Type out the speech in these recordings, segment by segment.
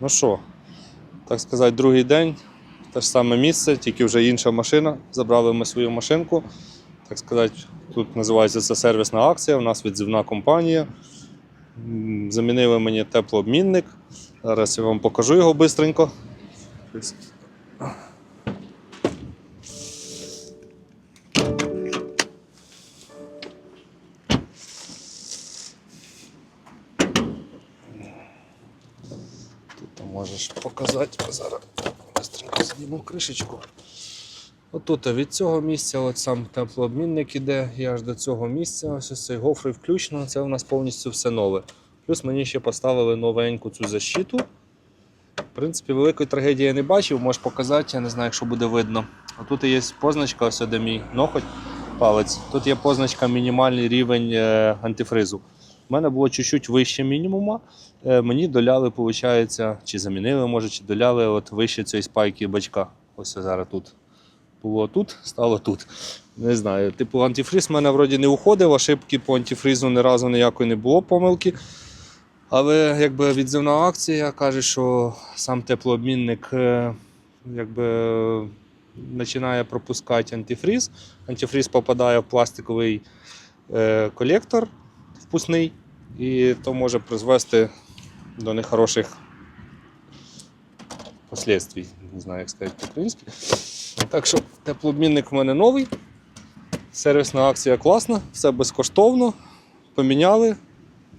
Ну що, так сказати, другий день, те ж саме місце, тільки вже інша машина. Забрали ми свою машинку. Так сказати, тут називається це сервісна акція, у нас відзивна компанія. Замінили мені теплообмінник. Зараз я вам покажу його швидко. Можеш показати зараз. Быстренько зніму кришечку. Отут від цього місця, от сам теплообмінник іде, і аж до цього місця, ось цей гофри включно, це у нас повністю все нове. Плюс мені ще поставили новеньку цю защиту. В принципі, великої трагедії я не бачив, можеш показати, я не знаю, якщо буде видно. А тут є позначка, ось де мій ноготь, палець. Тут є позначка мінімальний рівень е, антифризу. У мене було чуть-чуть вище мінімума. Е, Мені доляли, виходить, чи замінили, може, чи доляли от вище цієї спайки бачка. Ось зараз тут. Було тут, стало тут. Не знаю. Типу, антифриз в мене вроді не уходив, ошибки по антифризу ні разу ніякої не було помилки. Але якби відзивна акція каже, що сам теплообмінник е, якби, починає пропускати антифриз. Антифриз попадає в пластиковий е, колектор впускний, і то може призвести до нехороших последствий. Не знаю, як сказати по-українськи. Так що теплообмінник в мене новий. Сервісна акція класна, все безкоштовно. Поміняли.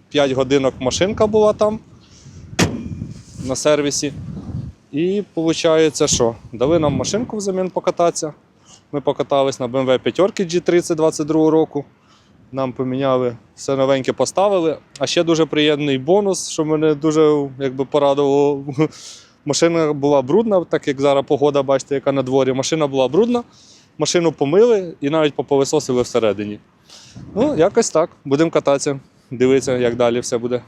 5 годинок машинка була там на сервісі. І виходить, що дали нам машинку взамін покататися. Ми покатались на BMW 5 G30 22 року. Нам поміняли, все новеньке поставили. А ще дуже приємний бонус, що мене дуже якби, порадувало. Машина була брудна, так як зараз погода, бачите, яка на дворі. Машина була брудна, машину помили і навіть попилисосили всередині. Ну, якось так. Будемо кататися, дивитися, як далі все буде.